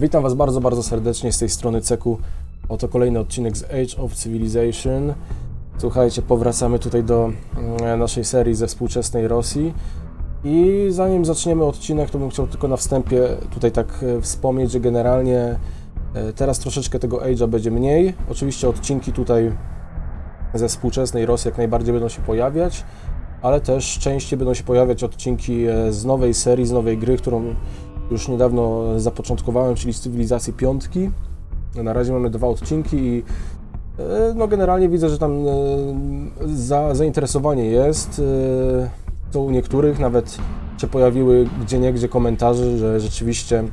Witam Was bardzo, bardzo serdecznie z tej strony Ceku. Oto kolejny odcinek z Age of Civilization. Słuchajcie, powracamy tutaj do mm, naszej serii ze współczesnej Rosji. I zanim zaczniemy odcinek, to bym chciał tylko na wstępie tutaj tak e, wspomnieć, że generalnie e, teraz troszeczkę tego Age'a będzie mniej. Oczywiście odcinki tutaj ze współczesnej Rosji jak najbardziej będą się pojawiać, ale też częściej będą się pojawiać odcinki e, z nowej serii, z nowej gry, którą już niedawno zapoczątkowałem, czyli z Cywilizacji Piątki. Na razie mamy dwa odcinki i e, no generalnie widzę, że tam e, za, zainteresowanie jest. e, To u niektórych nawet się pojawiły gdzie niegdzie komentarze, że rzeczywiście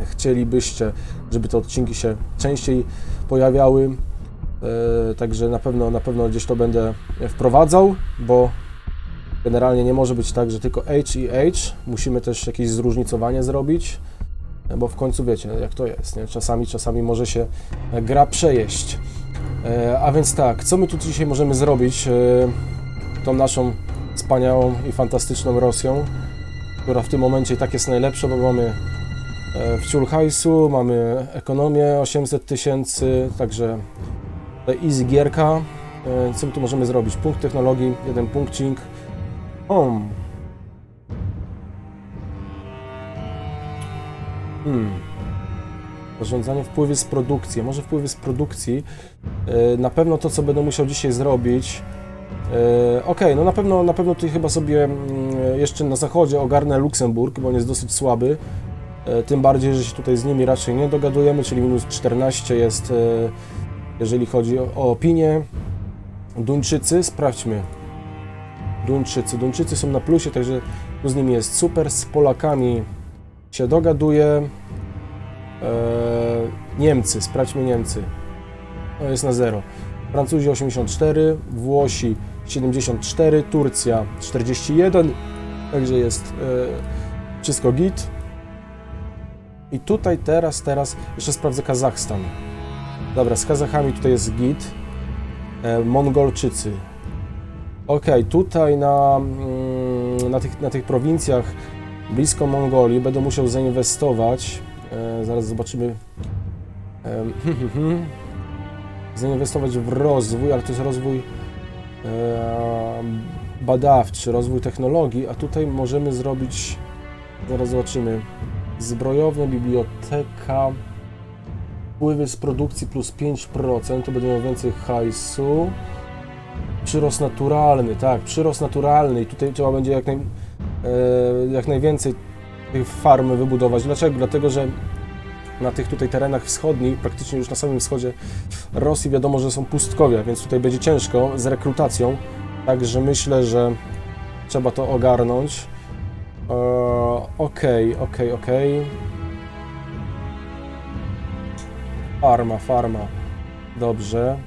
chcielibyście, żeby te odcinki się częściej pojawiały. Także na pewno, na pewno gdzieś to będę wprowadzał, bo generalnie nie może być tak, że tylko H i H. Musimy też jakieś zróżnicowanie zrobić, bo w końcu wiecie, jak to jest. Nie? Czasami, czasami może się gra przejeść. E, A więc tak, co my tu dzisiaj możemy zrobić e, tą naszą wspaniałą i fantastyczną Rosją, która w tym momencie i tak jest najlepsza, bo mamy e, wciul hajsu, mamy ekonomię 800 tysięcy, także easy gierka. E, Co my tu możemy zrobić? Punkt technologii, jeden punkcik. Home. Hmm. Zarządzanie wpływy z produkcji. Może wpływy z produkcji. E, Na pewno to, co będę musiał dzisiaj zrobić. e, Okej, no na pewno, na pewno tutaj chyba sobie mm, jeszcze na zachodzie ogarnę Luksemburg, bo on jest dosyć słaby. E, Tym bardziej, że się tutaj z nimi raczej nie dogadujemy, czyli minus 14 jest, e, jeżeli chodzi o opinię. Duńczycy, sprawdźmy. Duńczycy. Duńczycy są na plusie, także tu z nimi jest super. Z Polakami się dogaduje. Eee, Niemcy, sprawdźmy Niemcy. To jest na zero. Francuzi 84, Włosi 74, Turcja 41, także jest e, wszystko git. I tutaj teraz, teraz jeszcze sprawdzę Kazachstan. Dobra, z Kazachami tutaj jest git. E, Mongolczycy Ok, tutaj na, mm, na, tych, na tych prowincjach blisko Mongolii będę musiał zainwestować. E, zaraz zobaczymy. E, zainwestować w rozwój, ale to jest rozwój e, badawczy, rozwój technologii, a tutaj możemy zrobić, zaraz zobaczymy, zbrojownia, biblioteka, wpływy z produkcji plus 5%, to miał więcej hajsu. Przyrost naturalny, tak, przyrost naturalny i tutaj trzeba będzie jak, naj, e, jak najwięcej tych farm wybudować. Dlaczego? Dlatego, że na tych tutaj terenach wschodnich, praktycznie już na samym wschodzie Rosji wiadomo, że są pustkowia, więc tutaj będzie ciężko z rekrutacją, także myślę, że trzeba to ogarnąć. E, Okej, okej, okej. Farma, farma. Dobrze.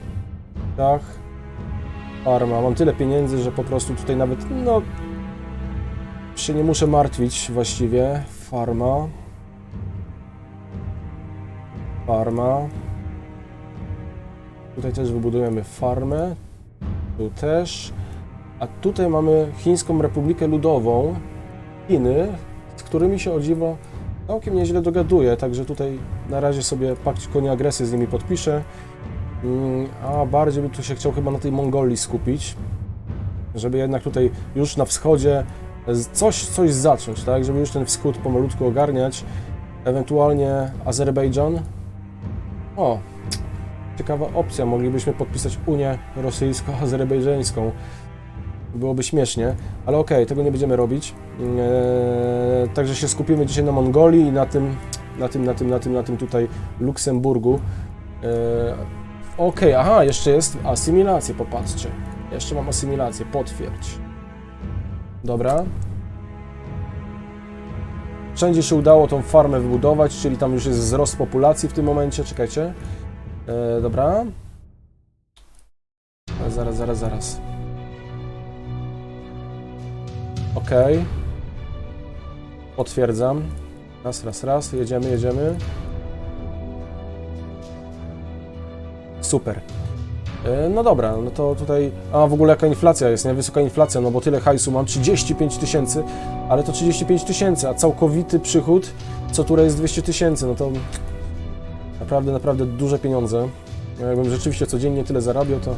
Tak. Farma. Mam tyle pieniędzy, że po prostu tutaj nawet, no, się nie muszę martwić właściwie. Farma. Farma. Tutaj też wybudujemy farmę. Tu też. A tutaj mamy Chińską Republikę Ludową. Chiny, z którymi się o dziwo całkiem nieźle dogaduję, także tutaj na razie sobie pakt konia agresji z nimi podpiszę. Mm, A bardziej bym tu się chciał chyba na tej Mongolii skupić, żeby jednak tutaj już na wschodzie coś, coś zacząć, tak? Żeby już ten wschód pomalutku ogarniać. Ewentualnie Azerbejdżan. O, ciekawa opcja. Moglibyśmy podpisać Unię rosyjsko-azerbejdżańską. Byłoby śmiesznie, ale okej, tego nie będziemy robić. Eee, także się skupimy dzisiaj na Mongolii i na tym, na tym, na tym, na tym, na tym tutaj Luksemburgu. Eee, Okej, aha, jeszcze jest asymilacja, popatrzcie. Jeszcze mam asymilację, potwierdź. Dobra. Wszędzie się udało tą farmę wybudować, czyli tam już jest wzrost populacji w tym momencie. Czekajcie. E, dobra. Zaraz, zaraz, zaraz. Okej. Potwierdzam. Raz, raz, raz. Jedziemy, jedziemy. Super. E, No dobra, no to tutaj. A w ogóle jaka inflacja jest, nie? Wysoka inflacja, no bo tyle hajsu mam 35 tysięcy, ale to 35 tysięcy, a całkowity przychód co tura jest 200 tysięcy, no to naprawdę, naprawdę duże pieniądze. Jakbym rzeczywiście codziennie tyle zarabiał, to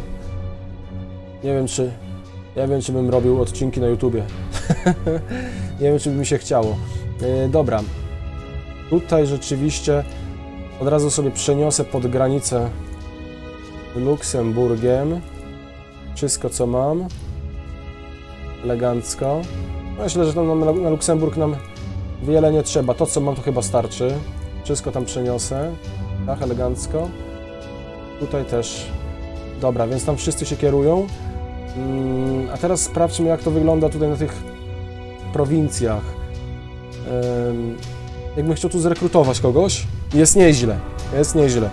nie wiem, czy nie wiem, czy bym robił odcinki na YouTubie. nie wiem, czy by mi się chciało. Yy, dobra. Tutaj rzeczywiście od razu sobie przeniosę pod granicę Luksemburgiem. Wszystko, co mam. Elegancko. Myślę, że tam nam- na Luksemburg nam wiele nie trzeba. To, co mam, to chyba starczy. Wszystko tam przeniosę. Tak, elegancko. Tutaj też. Dobra, więc tam wszyscy się kierują. Mm, A teraz sprawdźmy, jak to wygląda tutaj na tych prowincjach. Jakbym chciał tu zrekrutować kogoś, jest nieźle. Jest nieźle.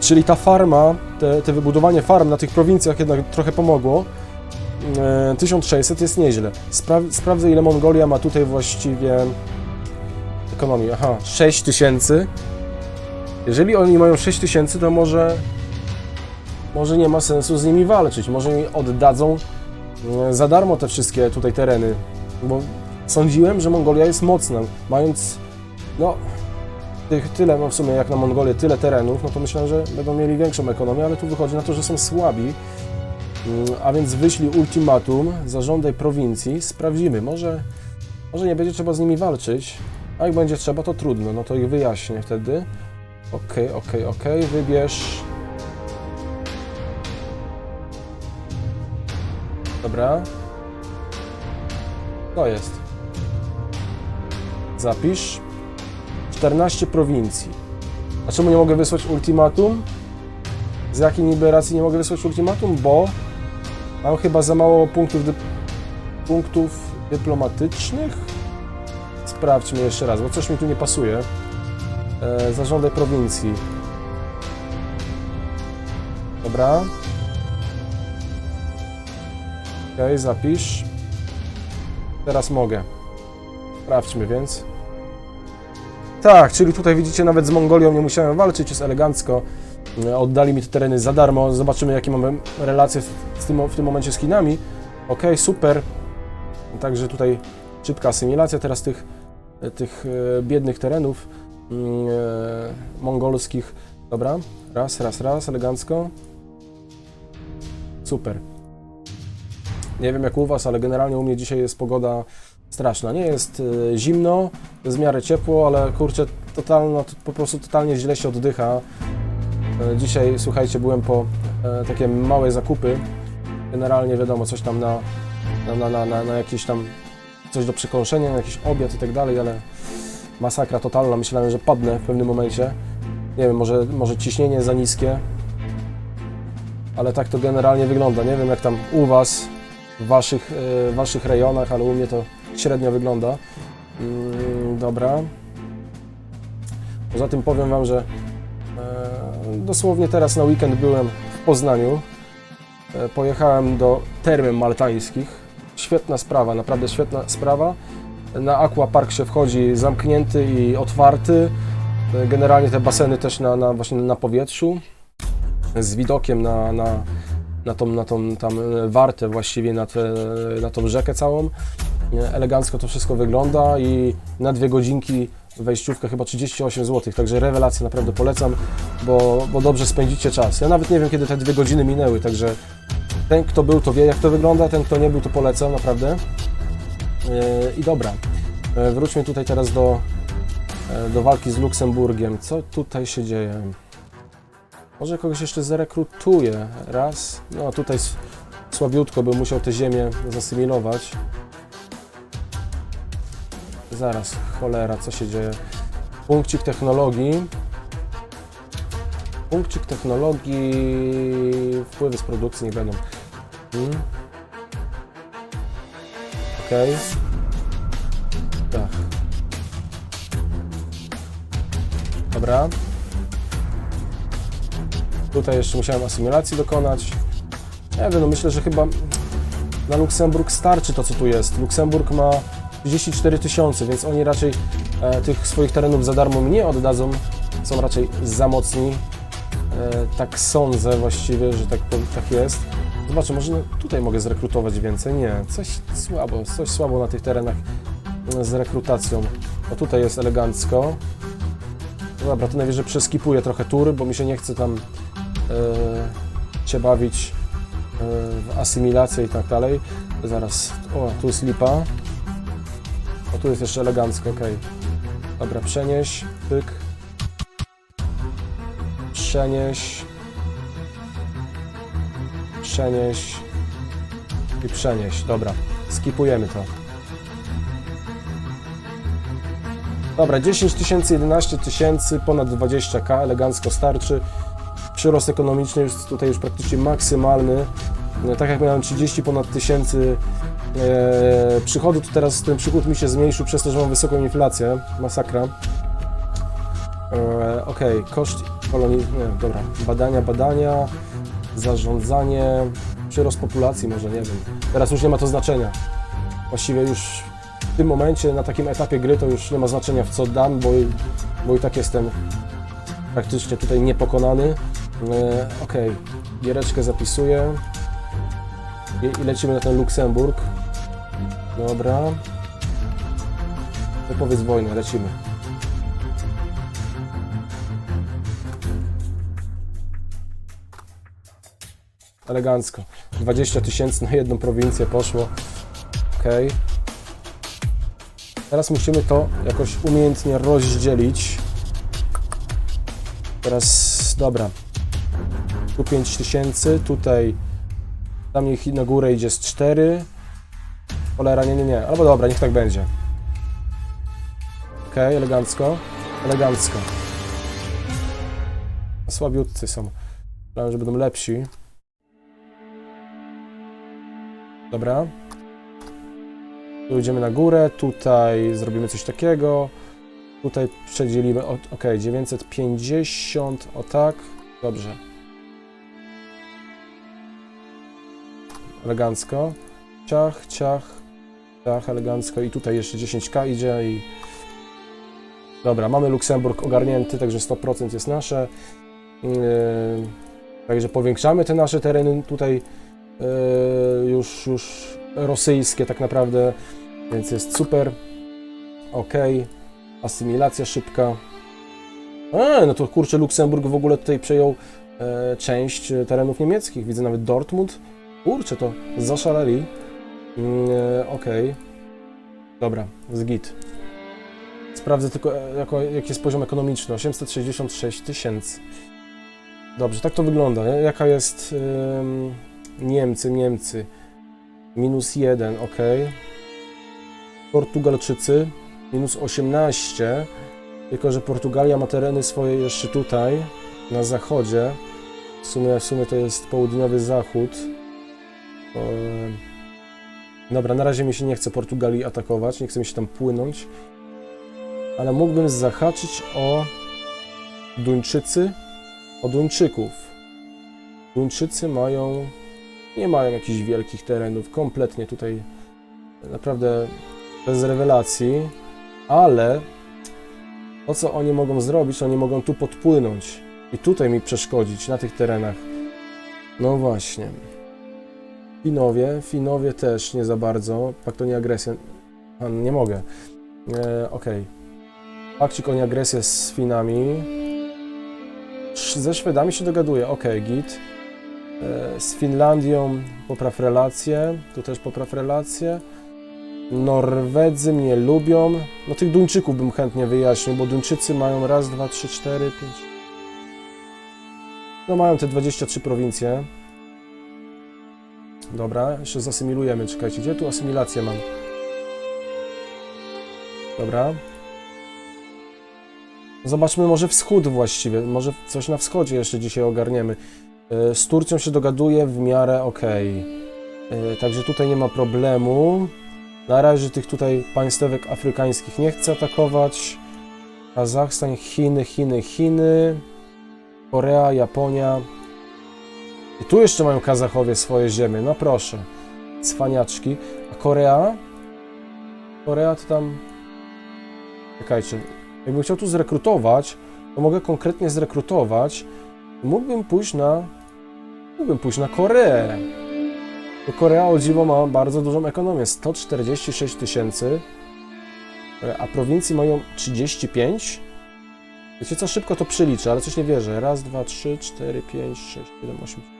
Czyli ta farma, te, te wybudowanie farm na tych prowincjach jednak trochę pomogło. E, 1600 jest nieźle. Spra sprawdzę, ile Mongolia ma tutaj właściwie ekonomii. Aha, 6000. Jeżeli oni mają 6000, to może może nie ma sensu z nimi walczyć. Może mi oddadzą e, za darmo te wszystkie tutaj tereny. Bo sądziłem, że Mongolia jest mocna. Mając, no, tych, tyle, no w sumie jak na Mongolię, tyle terenów, no to myślałem, że będą mieli większą ekonomię, ale tu wychodzi na to, że są słabi. Mm, A więc wyślij ultimatum, zażądaj prowincji, sprawdzimy. Może, może nie będzie trzeba z nimi walczyć, a jak będzie trzeba, to trudno, no to ich wyjaśnię wtedy. Okej, okej, okej, wybierz Dobra. To jest. Zapisz. 14 prowincji. A czemu nie mogę wysłać ultimatum? Z jakiej niby racji nie mogę wysłać ultimatum? Bo mam chyba za mało punktów, punktów dyplomatycznych? Sprawdźmy jeszcze raz, bo coś mi tu nie pasuje. E, zażądaj prowincji. Dobra. Okej, zapisz. Teraz mogę. Sprawdźmy więc. Tak, czyli tutaj widzicie, nawet z Mongolią nie musiałem walczyć, jest elegancko. E, Oddali mi te tereny za darmo. Zobaczymy, jakie mamy relacje w, tym, w tym momencie z Chinami. Okej, super. Także tutaj szybka asymilacja teraz tych, tych e, biednych terenów mm, e, mongolskich. Dobra, raz, raz, raz, elegancko. Super. Nie wiem jak u Was, ale generalnie u mnie dzisiaj jest pogoda straszna. Nie jest e, zimno, jest w miarę ciepło, ale kurczę, totalno, to po prostu totalnie źle się oddycha. E, Dzisiaj, słuchajcie, byłem po e, takie małe zakupy. Generalnie wiadomo, coś tam na, na, na, na, na, na jakieś tam coś do przekąszenia, na jakiś obiad i tak dalej, ale masakra totalna. Myślałem, że padnę w pewnym momencie. Nie wiem, może, może ciśnienie za niskie, ale tak to generalnie wygląda. Nie wiem jak tam u Was, w Waszych, e, waszych rejonach, ale u mnie to średnio wygląda. Mm, dobra. Poza tym powiem Wam, że e, dosłownie teraz na weekend byłem w Poznaniu. E, pojechałem do termy maltańskich. Świetna sprawa, naprawdę świetna sprawa. Na aquapark się wchodzi zamknięty i otwarty. E, Generalnie te baseny też na, na, właśnie na powietrzu z widokiem na, na, na tą, na tą tam wartę właściwie, na, te, na tą rzekę całą. Elegancko to wszystko wygląda i na dwie godzinki wejściówkę chyba 38 zł, także rewelacja, naprawdę polecam, bo, bo dobrze spędzicie czas. Ja nawet nie wiem, kiedy te dwie godziny minęły, także ten, kto był, to wie, jak to wygląda, ten, kto nie był, to polecam, naprawdę. Yy, I dobra, Yy, wróćmy tutaj teraz do, yy, do walki z Luksemburgiem. Co tutaj się dzieje? Może kogoś jeszcze zarekrutuję. Raz. No tutaj słabiutko bym musiał tę ziemię zasymilować. Zaraz, cholera, co się dzieje? Punkcik technologii. Punkcik technologii. Wpływy z produkcji nie będą. Hmm. Okej. Tak. Dobra. Tutaj jeszcze musiałem asymilacji dokonać. Nie wiem, no myślę, że chyba na Luksemburg starczy to, co tu jest. Luksemburg ma 34 tysiące, więc oni raczej e, tych swoich terenów za darmo nie oddadzą. Są raczej za mocni. E, tak sądzę właściwie, że tak, tak jest. Zobaczę, może tutaj mogę zrekrutować więcej. Nie, coś słabo, coś słabo na tych terenach e, z rekrutacją. O tutaj jest elegancko. No dobra, to najwyżej przeskipuję trochę tury, bo mi się nie chce tam się bawić e, w asymilację i tak dalej. Zaraz, o, tu jest lipa. O, tu jest jeszcze elegancko, ok. Dobra, przenieś, pyk. Przenieś. Przenieś. I przenieś, dobra. Skipujemy to. Dobra, 10 tysięcy, 11 tysięcy, ponad 20k, elegancko starczy. Przyrost ekonomiczny jest tutaj już praktycznie maksymalny. E, Tak jak miałem 30 ponad tysięcy e, przychodu, to teraz ten przychód mi się zmniejszył przez to, że mam wysoką inflację. Masakra. E, ok, koszt kolonii, nie, dobra, badania, badania, zarządzanie, przyrost populacji może, nie wiem. Teraz już nie ma to znaczenia. Właściwie już w tym momencie, na takim etapie gry, to już nie ma znaczenia w co dam, bo, bo i tak jestem praktycznie tutaj niepokonany. E, ok, giereczkę zapisuję I, i lecimy na ten Luksemburg. Dobra. Wypowiedz wojnę, lecimy. Elegancko. 20 tysięcy na jedną prowincję poszło. Ok. Teraz musimy to jakoś umiejętnie rozdzielić. Teraz, dobra. Tu 5 tysięcy, tutaj tam niech na górę idzie z 4. Cholera, nie, nie, nie. Albo dobra, niech tak będzie. Ok, elegancko. Elegancko. Słabiutcy są. Myślałem, że będą lepsi. Dobra. Tu idziemy na górę, tutaj zrobimy coś takiego. Tutaj przedzielimy, o- ok, 950, o tak, dobrze. Elegancko. Ciach, ciach, ciach, elegancko. I tutaj jeszcze 10k idzie i... Dobra, mamy Luksemburg ogarnięty, także 100% jest nasze. Yy, także powiększamy te nasze tereny tutaj yy, już, już rosyjskie tak naprawdę, więc jest super. Ok, asymilacja szybka. A, no to kurczę, Luksemburg w ogóle tutaj przejął e, część terenów niemieckich. Widzę nawet Dortmund. Kurczę, to zaszaleli. Mm, e, ok, dobra, z git. Sprawdzę tylko, e, jako, jaki jest poziom ekonomiczny. 866 tysięcy. Dobrze, tak to wygląda. Jaka jest ym, Niemcy, Niemcy. Minus 1, ok. Portugalczycy minus 18. Tylko, że Portugalia ma tereny swoje jeszcze tutaj, na zachodzie. W sumie, w sumie to jest południowy zachód. Ehm, Dobra, na razie mi się nie chce Portugalii atakować, nie chce mi się tam płynąć. Ale mógłbym zahaczyć o Duńczycy, o Duńczyków. Duńczycy mają, nie mają jakichś wielkich terenów, kompletnie tutaj naprawdę bez rewelacji, ale to co oni mogą zrobić, oni mogą tu podpłynąć i tutaj mi przeszkodzić na tych terenach. No właśnie. Finowie, Finowie też nie za bardzo. Pakt o nie mogę. E, Okej. Pakcik o nieagresję z Finami. Ze Szwedami się dogaduję. Okej, git. E, z Finlandią popraw relacje. Tu też popraw relacje. Norwedzy mnie lubią. No tych Duńczyków bym chętnie wyjaśnił, bo Duńczycy mają raz, dwa, trzy, cztery, pięć. No mają te 23 prowincje. Dobra, jeszcze zasymilujemy. Czekajcie, gdzie tu asymilację mam? Dobra. Zobaczmy może wschód właściwie. Może coś na wschodzie jeszcze dzisiaj ogarniemy. E, Z Turcją się dogaduje w miarę ok. Także tutaj nie ma problemu. Na razie tych tutaj państwek afrykańskich nie chcę atakować. Kazachstan, Chiny, Chiny, Chiny. Korea, Japonia. I tu jeszcze mają Kazachowie swoje ziemie. No proszę. Cwaniaczki. A Korea? Korea to tam... Czekajcie. Jakbym chciał tu zrekrutować, to mogę konkretnie zrekrutować. Mógłbym pójść na... Mógłbym pójść na Koreę. Bo Korea o dziwo ma bardzo dużą ekonomię. 146 tysięcy. A prowincje mają 35. Wiecie co, szybko to przeliczę, ale coś nie wierzę. Raz, dwa, trzy, cztery, pięć, sześć, siedem, osiem.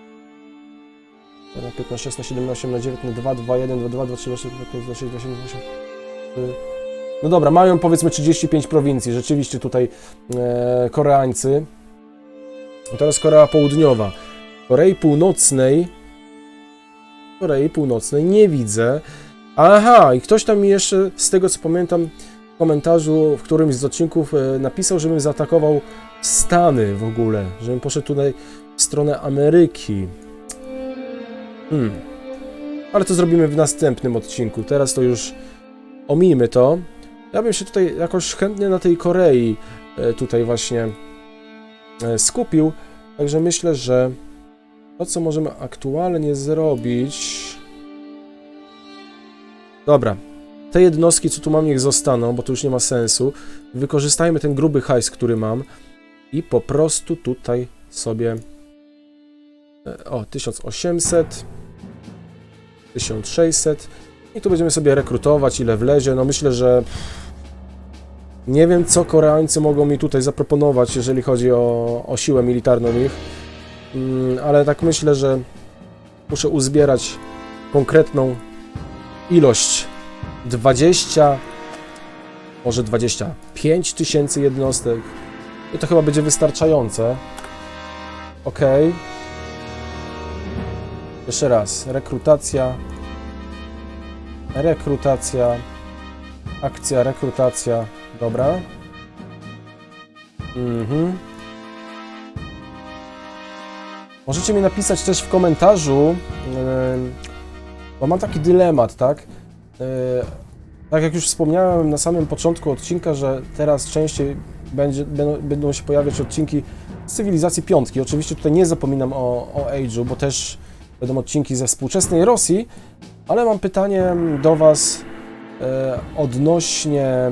14, 15, 16, 17, 18, 19, 2, 2, 1, 2, 2, 2, 3, 4, 5, 2, 6, 2, 7, 8. No dobra, mają powiedzmy 35 prowincji. Rzeczywiście tutaj e, Koreańcy. I teraz Korea Południowa. Korei Północnej. Korei Północnej nie widzę. Aha, i ktoś tam jeszcze, z tego co pamiętam, w komentarzu w którymś z odcinków e, napisał, żebym zaatakował Stany w ogóle, żebym poszedł tutaj w stronę Ameryki. Hmm. Ale to zrobimy w następnym odcinku. Teraz to już omijmy to. Ja bym się tutaj jakoś chętnie na tej Korei e, tutaj właśnie e, skupił. Także myślę, że to, co możemy aktualnie zrobić. Dobra. Te jednostki, co tu mam, niech zostaną, bo to już nie ma sensu. Wykorzystajmy ten gruby hajs, który mam i po prostu tutaj sobie. e, O, 1800. 1600. I tu będziemy sobie rekrutować, ile wlezie. No myślę, że nie wiem, co Koreańcy mogą mi tutaj zaproponować, jeżeli chodzi o, o siłę militarną ich. Mm, ale tak myślę, że muszę uzbierać konkretną ilość 20, może 25 tysięcy jednostek. I to chyba będzie wystarczające. Ok. Jeszcze raz. Rekrutacja. Rekrutacja. Akcja, rekrutacja. Dobra. Mhm. Możecie mi napisać też w komentarzu, bo mam taki dylemat, tak? E, Tak jak już wspomniałem na samym początku odcinka, że teraz częściej będzie, będą, będą się pojawiać odcinki z cywilizacji piątki. Oczywiście tutaj nie zapominam o, o Age'u, bo też będą odcinki ze współczesnej Rosji, ale mam pytanie do Was e, odnośnie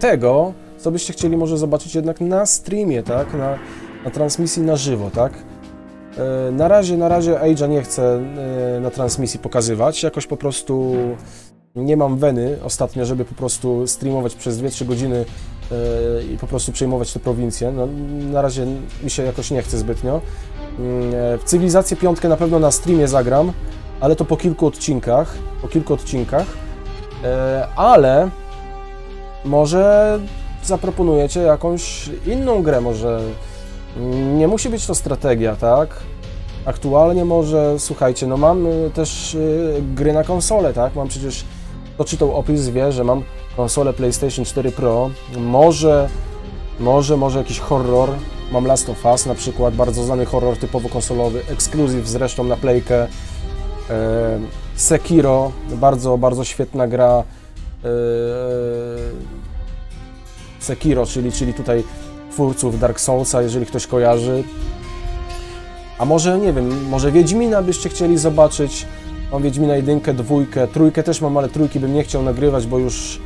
tego, co byście chcieli może zobaczyć jednak na streamie, tak? Na, na transmisji na żywo, tak? E, Na razie, na razie Age'a nie chcę e, na transmisji pokazywać, jakoś po prostu nie mam weny ostatnio, żeby po prostu streamować przez 2-3 godziny i po prostu przejmować te prowincje. No, na razie mi się jakoś nie chce zbytnio. Mm, e, W Cywilizację Piątkę na pewno na streamie zagram, ale to po kilku odcinkach, po kilku odcinkach. E, Ale może zaproponujecie jakąś inną grę, może nie musi być to strategia, tak? Aktualnie może, słuchajcie, no mam też gry na konsolę, tak? Mam przecież, kto czytał opis wie, że mam konsolę PlayStation 4 Pro, może, może, może jakiś horror, mam Last of Us na przykład, bardzo znany horror typowo konsolowy, ekskluzyw zresztą na Playkę, e, Sekiro, bardzo, bardzo świetna gra, e, Sekiro, czyli, czyli tutaj twórców Dark Soulsa, jeżeli ktoś kojarzy. A może, nie wiem, może Wiedźmina byście chcieli zobaczyć? Mam Wiedźmina jedynkę, dwójkę, trójkę też mam, ale trójki bym nie chciał nagrywać, bo już,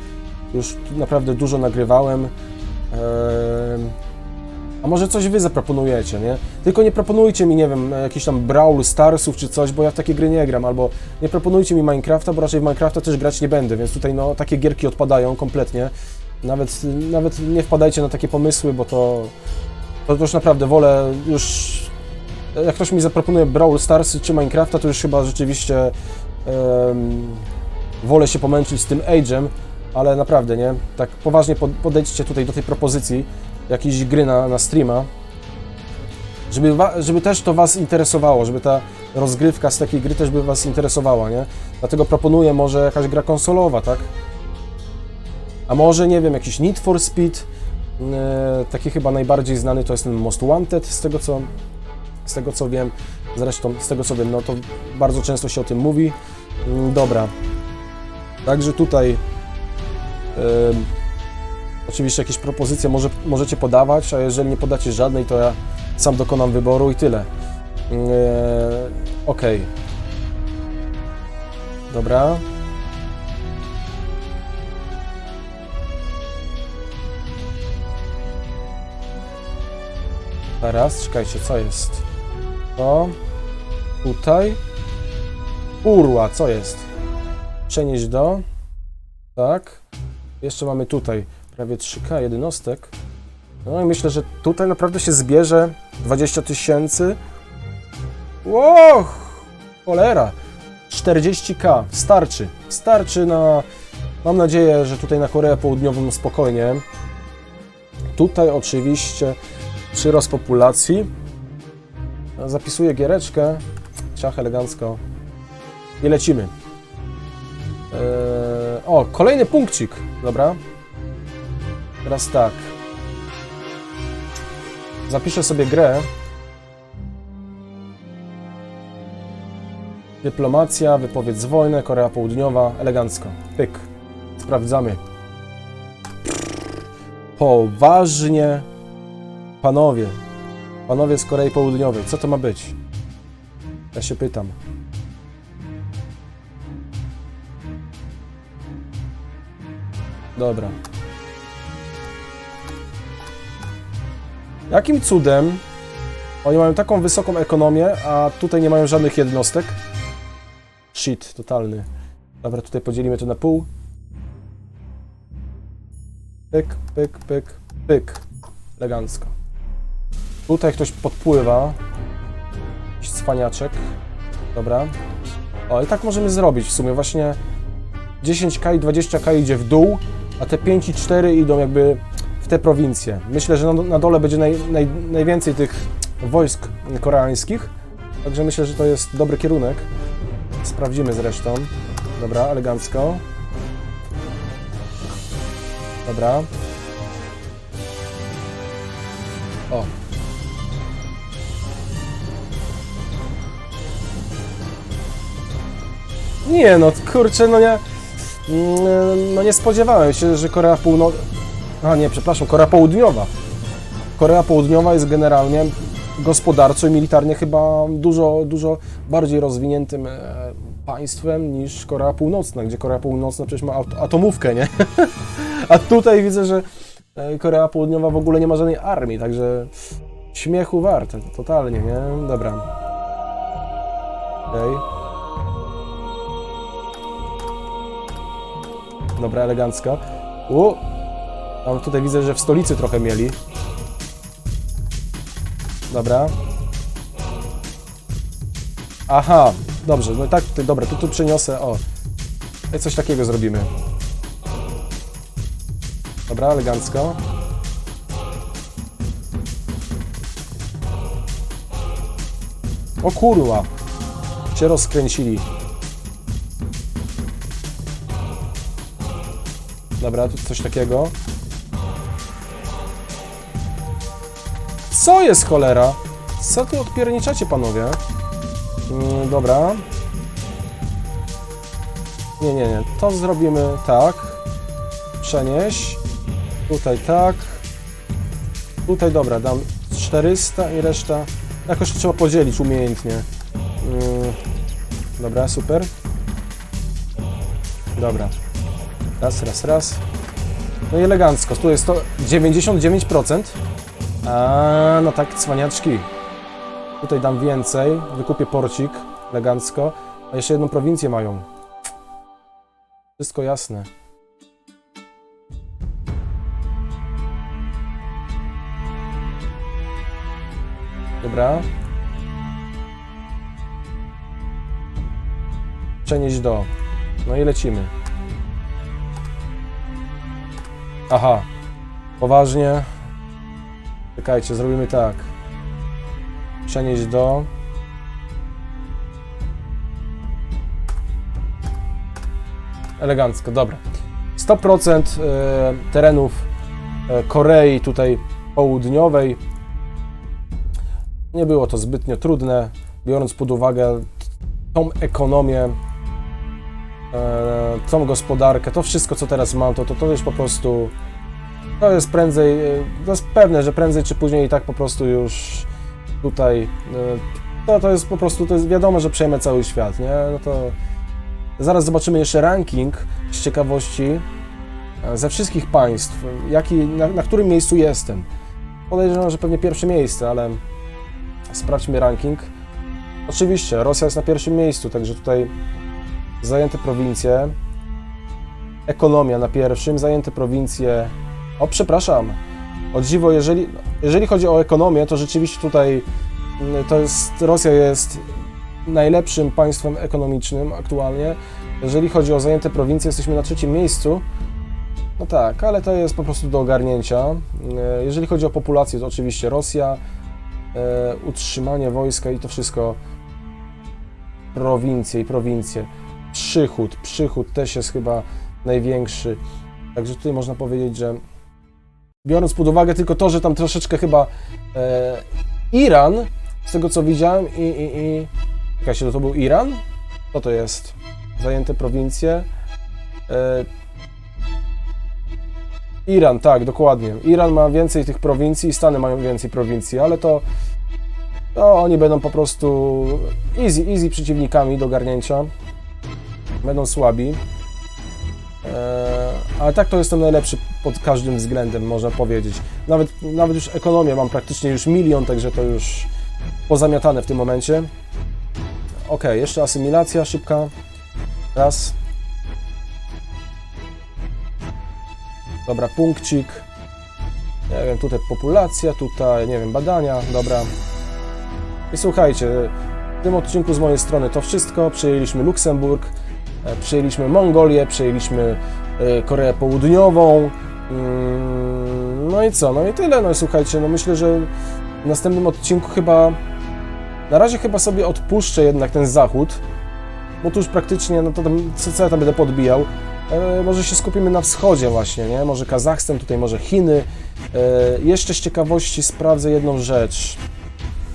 już naprawdę dużo nagrywałem. A może coś wy zaproponujecie, nie? Tylko nie proponujcie mi, nie wiem, jakichś tam Brawl Starsów czy coś, bo ja w takie gry nie gram, albo nie proponujcie mi Minecrafta, bo raczej w Minecrafta też grać nie będę, więc tutaj no takie gierki odpadają kompletnie. Nawet, nawet nie wpadajcie na takie pomysły, bo to, to już naprawdę wolę już... Jak ktoś mi zaproponuje Brawl Stars czy Minecrafta, to już chyba rzeczywiście em, wolę się pomęczyć z tym Age'em, ale naprawdę, nie? Tak poważnie pod- podejdźcie tutaj do tej propozycji jakiejś gry na, na streama, żeby, żeby też to Was interesowało, żeby ta rozgrywka z takiej gry też by Was interesowała, nie? Dlatego proponuję może jakaś gra konsolowa, tak? A może, nie wiem, jakiś Need for Speed, e, taki chyba najbardziej znany to jest ten Most Wanted, z tego co, z tego co wiem, zresztą z tego co wiem, no to bardzo często się o tym mówi. Mm, Dobra, także tutaj oczywiście jakieś propozycje może, możecie podawać, a jeżeli nie podacie żadnej, to ja sam dokonam wyboru i tyle. E, Okej. Dobra. Teraz, czekajcie, co jest? To. Tutaj. Urła, co jest? Przenieść do. Tak. Jeszcze mamy tutaj prawie 3K jednostek. No i myślę, że tutaj naprawdę się zbierze 20 tysięcy. Ło! Cholera! 40k, starczy. Starczy na. Mam nadzieję, że tutaj na Koreę Południową spokojnie. Tutaj oczywiście przyrost populacji. Zapisuję giereczkę. Ciach elegancko. I lecimy. Eee, o, kolejny punkcik. Dobra. Teraz tak. Zapiszę sobie grę. Dyplomacja, wypowiedz wojnę, Korea Południowa, elegancko. Pyk. Sprawdzamy. Poważnie. Panowie. Panowie z Korei Południowej, co to ma być? Ja się pytam. Dobra. Jakim cudem oni mają taką wysoką ekonomię, a tutaj nie mają żadnych jednostek? Shit, totalny. Dobra, tutaj podzielimy to na pół. Pyk, pyk, pyk, pyk. Elegancko. Tutaj ktoś podpływa. Jakiś cwaniaczek. Dobra. O, i tak możemy zrobić w sumie. Właśnie 10k i 20k idzie w dół, a te 5 i 4 idą jakby w te prowincje. Myślę, że na, dole będzie naj, naj, najwięcej tych wojsk koreańskich, także myślę, że to jest dobry kierunek. Sprawdzimy zresztą. Dobra, elegancko. Dobra. O. Nie no, kurczę, no nie... Mm, No nie spodziewałem się, że Korea Północna... A nie, przepraszam, Korea Południowa. Korea Południowa jest generalnie gospodarczo i militarnie chyba dużo, dużo bardziej rozwiniętym e, państwem niż Korea Północna, gdzie Korea Północna przecież ma atomówkę, nie? A tutaj widzę, że e, Korea Południowa w ogóle nie ma żadnej armii, także śmiechu warte, totalnie, nie? Dobra. Okej. Dobra, elegancko. U, tam tutaj widzę, że w stolicy trochę mieli. Dobra. Aha, dobrze, no tak, tutaj, dobra, tu, tu przeniosę, o. I coś takiego zrobimy. Dobra, elegancko. O kurwa, się rozkręcili. Dobra, tu coś takiego. Co jest cholera? Co tu odpierniczacie, panowie? Mm, dobra. Nie, nie, nie. To zrobimy tak. Przenieś. Tutaj tak. Tutaj, dobra, dam 400 i reszta... Jakoś trzeba podzielić umiejętnie. Mm, Dobra, super. Dobra. Raz, raz, raz. No i elegancko. Tu jest to 99%. A, no tak, cwaniaczki. Tutaj dam więcej. Wykupię porcik. Elegancko. A jeszcze jedną prowincję mają. Wszystko jasne. Dobra. Przenieść do. No i lecimy. Aha. Poważnie. Czekajcie, zrobimy tak. Przenieść do. Elegancko, dobra. 100% e, terenów e, Korei tutaj południowej. Nie było to zbytnio trudne, biorąc pod uwagę tą ekonomię, tą gospodarkę, to wszystko, co teraz mam, to, to, to już po prostu to jest prędzej, e, to jest pewne, że prędzej czy później i tak po prostu już tutaj, e, to, to jest po prostu, to jest wiadomo, że przejmę cały świat, nie? No to zaraz zobaczymy jeszcze ranking z ciekawości e, ze wszystkich państw, jaki, na, na którym miejscu jestem. Podejrzewam, że pewnie pierwsze miejsce, ale sprawdźmy ranking. Oczywiście, Rosja jest na pierwszym miejscu, także tutaj zajęte prowincje. ekonomia na pierwszym, zajęte prowincje. O, przepraszam. O dziwo, jeżeli, jeżeli chodzi o ekonomię, to rzeczywiście tutaj mm, to jest, Rosja jest najlepszym państwem ekonomicznym aktualnie. Jeżeli chodzi o zajęte prowincje, jesteśmy na trzecim miejscu. No tak, ale to jest po prostu do ogarnięcia. E, Jeżeli chodzi o populację, to oczywiście Rosja, e, utrzymanie wojska i to wszystko prowincje i prowincje. Przychód, przychód też jest chyba największy. Także tutaj można powiedzieć, że biorąc pod uwagę tylko to, że tam troszeczkę chyba e, Iran, z tego co widziałem, i, i, i jakaś to był Iran? Co to jest? Zajęte prowincje. E, Iran, tak, dokładnie. Iran ma więcej tych prowincji, Stany mają więcej prowincji, ale to, to oni będą po prostu easy, easy przeciwnikami do garnięcia. Będą słabi. Eee, ale tak to jestem najlepszy pod każdym względem, można powiedzieć. Nawet, nawet już ekonomię mam praktycznie już milion, także to już pozamiatane w tym momencie. Ok, jeszcze asymilacja szybka. Raz. Dobra, punkcik. Nie wiem, tutaj populacja, tutaj, nie wiem, badania, dobra. I słuchajcie, w tym odcinku z mojej strony to wszystko. Przejęliśmy Luksemburg, e, przejęliśmy Mongolię, przejęliśmy e, Koreę Południową. Mm, No i co? No i tyle. No i słuchajcie, no myślę, że w następnym odcinku chyba. Na razie chyba sobie odpuszczę jednak ten zachód, bo tu już praktycznie, no to tam, co ja tam będę podbijał. E, może się skupimy na wschodzie właśnie, nie? Może Kazachstan, tutaj może Chiny. E, jeszcze z ciekawości sprawdzę jedną rzecz.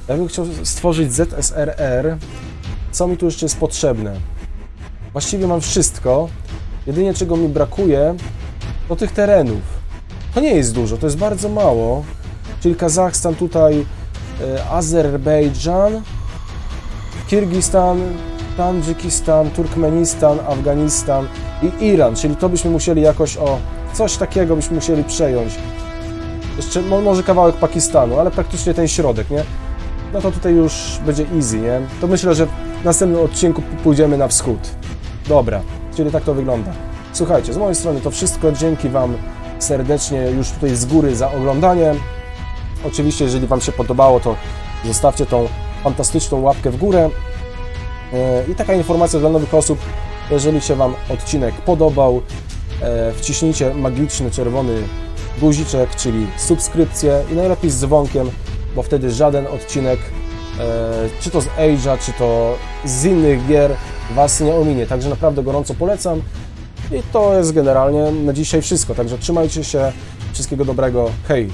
Ja bym chciał stworzyć ZSRR. Co mi tu jeszcze jest potrzebne? Właściwie mam wszystko. Jedynie czego mi brakuje, to tych terenów. To nie jest dużo, to jest bardzo mało. Czyli Kazachstan tutaj, e, Azerbejdżan, Kirgistan, Tadżykistan, Turkmenistan, Afganistan i Iran, czyli to byśmy musieli jakoś o coś takiego byśmy musieli przejąć. Jeszcze mo- może kawałek Pakistanu, ale praktycznie ten środek, nie? No to tutaj już będzie easy, nie? To myślę, że w następnym odcinku pójdziemy na wschód. Dobra, czyli tak to wygląda. Słuchajcie, z mojej strony to wszystko. Dzięki Wam serdecznie już tutaj z góry za oglądanie. Oczywiście, jeżeli Wam się podobało, to zostawcie tą fantastyczną łapkę w górę. E, I taka informacja dla nowych osób, jeżeli się Wam odcinek podobał, e, wciśnijcie magiczny czerwony guziczek, czyli subskrypcję i najlepiej z dzwonkiem, bo wtedy żaden odcinek, e, czy to z Age'a, czy to z innych gier, Was nie ominie. Także naprawdę gorąco polecam. I to jest generalnie na dzisiaj wszystko. Także trzymajcie się. Wszystkiego dobrego. Hej!